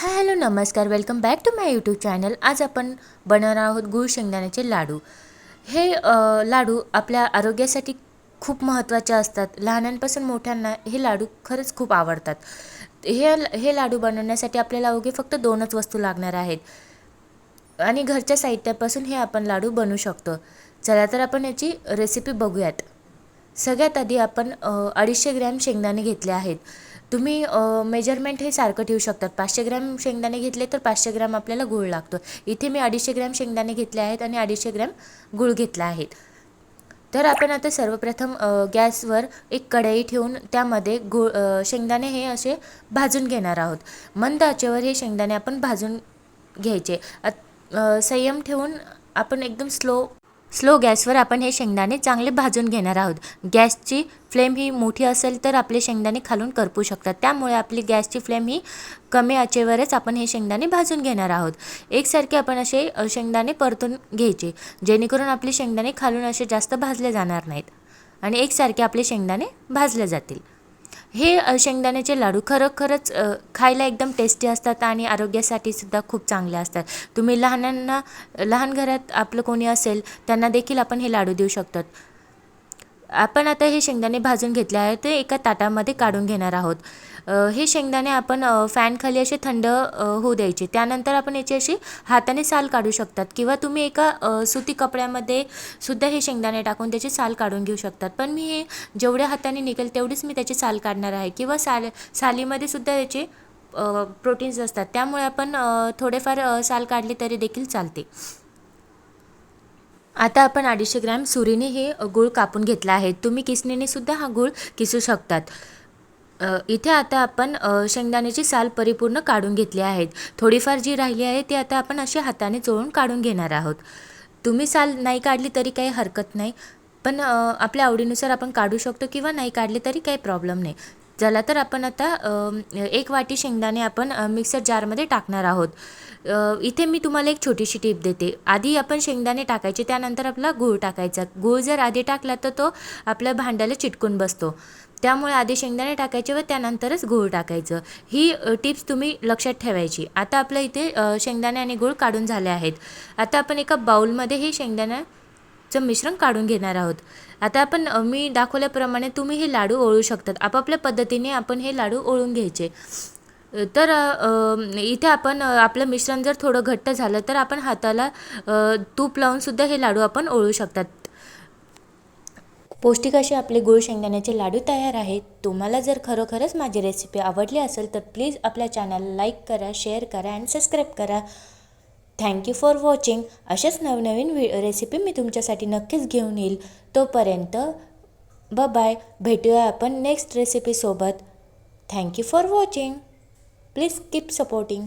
हाय hello नमस्कार. Welcome back to my YouTube channel आज आपण बनवणार आहोत गुळ शेंगदाण्याचे लाडू. हे लाडू आपल्या आरोग्यासाठी खूप महत्त्वाचे असतात. लहानांपासून मोठ्यांना हे लाडू खरंच खूप आवडतात. हे हे लाडू बनवण्यासाठी आपल्याला अवघे फक्त दोनच वस्तू लागणार आहेत. आणि घरच्या साहित्यापासून हे आपण लाडू बनवू शकतो. चला तर आपण याची रेसिपी बघूयात. सगळ्यात आधी आपण अडीचशे ग्रॅम शेंगदाणे घेतले आहेत. तुम्ही मेजरमेंट हे सारखं ठेवू शकतात. पाचशे ग्रॅम शेंगदाणे घेतले तर पाचशे ग्रॅम आपल्याला गूळ लागतो. इथे मी अडीचशे ग्रॅम शेंगदाणे घेतले आहेत आणि अडीचशे ग्रॅम गूळ घेतला आहेत तर आपण आता सर्वप्रथम गॅसवर एक कढई ठेवून त्यामध्ये गूळ शेंगदाणे हे असे भाजून घेणार आहोत. मंद आचेवर हे शेंगदाणे आपण भाजून घ्यायचे. संयम ठेवून आपण एकदम स्लो स्लो गॅसवर आपण हे शेंगदाणे चांगले भाजून घेणार आहोत. गॅसची फ्लेम ही मोठी असेल तर आपले शेंगदाणे खालून करपू शकतात. त्यामुळे आपली गॅसची फ्लेम ही कमी आचेवरच आपण हे शेंगदाणे भाजून घेणार आहोत. एकसारखे आपण असे शेंगदाणे परतून घ्यायचे जेणेकरून आपले शेंगदाणे खालून असे जास्त भाजले जाणार नाहीत आणि एकसारखे आपले शेंगदाणे भाजले जातील. हे शेंगदाण्याचे लाडू खरोखरच खायला एकदम टेस्टी असतात आणि आरोग्यासाठी सुद्धा खूप चांगले असतात. तुम्ही लहानांना लहान घरात आपलं कोणी असेल त्यांना देखील आपण हे लाडू देऊ शकतात. आपण आता हे शेंगदाणे भाजून घेतले आहे ते एका ताटामध्ये काढून घेणार आहोत. हे शेंगदाणे आपण फॅनखाली असे थंड होऊ द्यायचे. त्यानंतर आपण याची अशी हाताने साल काढू शकतात किंवा तुम्ही एका सुती कपड्यामध्ये सुद्धा हे शेंगदाणे टाकून त्याची साल काढून घेऊ शकतात. पण मी हे जेवढ्या हाताने निघेल तेवढीच मी त्याची साल काढणार आहे. किंवा साल सालीमध्ये सुद्धा याचे प्रोटीन्स असतात. त्यामुळे आपण थोडेफार साल काढली तरी देखील चालते. आता आपण अडीचशे ग्रॅम सुरीने हे गूळ कापून घेतला आहे. तुम्ही किसणीने सुद्धा हा गूळ किसू शकतात. इथे आता आपण शेंगदाण्याची साल परिपूर्ण काढून घेतली आहेत. थोडीफार जी राहिली आहे ती आता आपण अशी हाताने चोळून काढून घेणार आहोत. तुम्ही साल नाही काढली तरी काही हरकत नाही. पण आपल्या आवडीनुसार आपण काढू शकतो किंवा नाही काढले तरी काही प्रॉब्लेम नाही. झाला तर आपण आता एक वाटी शेंगदाणे आपण मिक्सर जारमध्ये टाकणार आहोत. इथे मी तुम्हाला एक छोटीशी टीप देते. आधी आपण शेंगदाणे टाकायचे त्यानंतर आपला गूळ टाकायचा. गूळ जर आधी टाकला तर तो आपल्या भांड्याला चिटकून बसतो. त्यामुळे आधी शेंगदाणे टाकायचे व त्यानंतरच गूळ टाकायचं. ही टिप्स तुम्ही लक्षात ठेवायची. आता आपलं इथे शेंगदाणे आणि गूळ काढून झाले आहेत. आता आपण एका बाउलमध्ये हे चं मिश्रण काढून घेणार आहोत. आता आपण मी दाखवल्याप्रमाणे तुम्ही हे लाडू ओळू शकतात. आपापल्या पद्धतीने आपण हे लाडू ओळून घ्यायचे. तर इथे आपण आपलं मिश्रण जर थोडं घट्ट झालं तर आपण हाताला तूप लावूनसुद्धा हे लाडू आपण ओळू शकतात. पौष्टिक असे आपले गुळ शेंगदाण्याचे लाडू तयार आहेत. तुम्हाला जर खरोखरच माझी रेसिपी आवडली असेल तर प्लीज आपल्या चॅनलला लाईक करा शेअर करा अँड सबस्क्राईब करा. थँक्यू फॉर वॉचिंग अशाच नवनवीन वि रेसिपी मी तुमच्यासाठी नक्कीच घेऊन येईल. तोपर्यंत ब बाय भेटूया आपण next रेसिपीसोबत thank you for watching please keep supporting